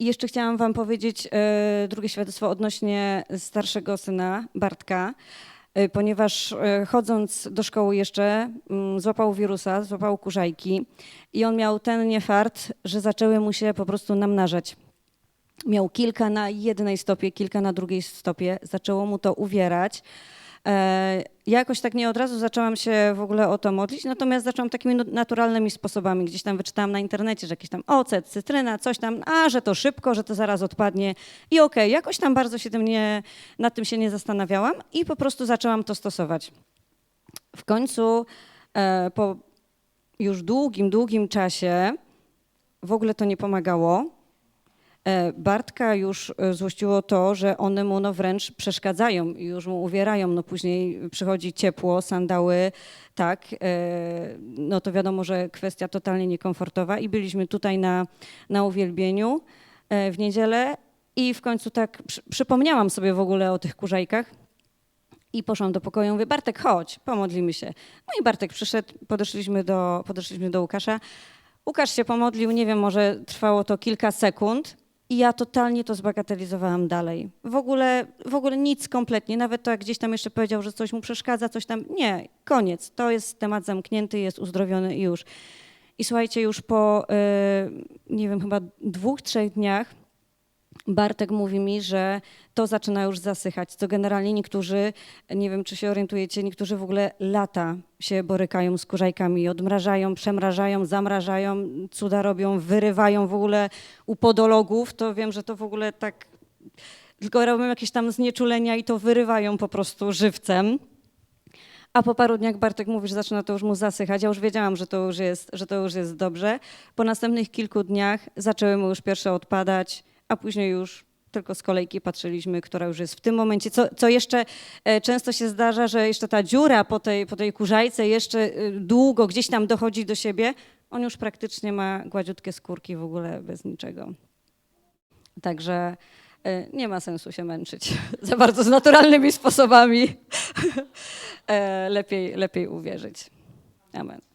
I jeszcze chciałam Wam powiedzieć e, drugie świadectwo odnośnie starszego syna Bartka, e, ponieważ e, chodząc do szkoły jeszcze mm, złapał wirusa, złapał kurzajki i on miał ten niefart, że zaczęły mu się po prostu namnażać. Miał kilka na jednej stopie, kilka na drugiej stopie, zaczęło mu to uwierać. E, ja jakoś tak nie od razu zaczęłam się w ogóle o to modlić, natomiast zaczęłam takimi naturalnymi sposobami. Gdzieś tam wyczytałam na internecie, że jakiś tam ocet, cytryna, coś tam, a że to szybko, że to zaraz odpadnie. I okej, jakoś tam bardzo się tym nie, nad tym się nie zastanawiałam i po prostu zaczęłam to stosować. W końcu e, po już długim, długim czasie w ogóle to nie pomagało. E, Bartka już e, złościło to, że one mu no wręcz przeszkadzają i już mu uwierają. No później przychodzi ciepło, sandały, tak. e, No to wiadomo, że kwestia totalnie niekomfortowa i byliśmy tutaj na, na uwielbieniu w niedzielę i w końcu tak przy, przypomniałam sobie w ogóle o tych kurzajkach. I poszłam do pokoju, mówię, Bartek, chodź, pomodlimy się. No i Bartek przyszedł, podeszliśmy do, podeszliśmy do Łukasza. Łukasz się pomodlił, nie wiem, może trwało to kilka sekund i ja totalnie to zbagatelizowałam dalej. W ogóle, w ogóle nic kompletnie, nawet to jak gdzieś tam jeszcze powiedział, że coś mu przeszkadza, coś tam, nie, koniec, to jest temat zamknięty, jest uzdrowiony i już. I słuchajcie, już po, e, nie wiem, chyba dwóch, trzech dniach Bartek mówi mi, że to zaczyna już zasychać, co generalnie niektórzy, nie wiem czy się orientujecie, niektórzy w ogóle lata się borykają z kurzajkami, odmrażają, przemrażają, zamrażają, cuda robią, wyrywają w ogóle u podologów, to wiem, że to w ogóle tak, tylko robią jakieś tam znieczulenia i to wyrywają po prostu żywcem. A po paru dniach Bartek mówi, że zaczyna to już mu zasychać. Ja już wiedziałam, że to już jest, że to już jest dobrze. Po następnych kilku dniach zaczęły mu już pierwsze odpadać, a później już tylko z kolejki patrzyliśmy, która już jest w tym momencie. Co, co jeszcze e, często się zdarza, że jeszcze ta dziura po tej, po tej kurzajce jeszcze e, długo gdzieś tam dochodzi do siebie. On już praktycznie ma gładziutkie skórki w ogóle bez niczego. Także e, nie ma sensu się męczyć za bardzo z naturalnymi sposobami. Lepiej, lepiej uwierzyć. Amen.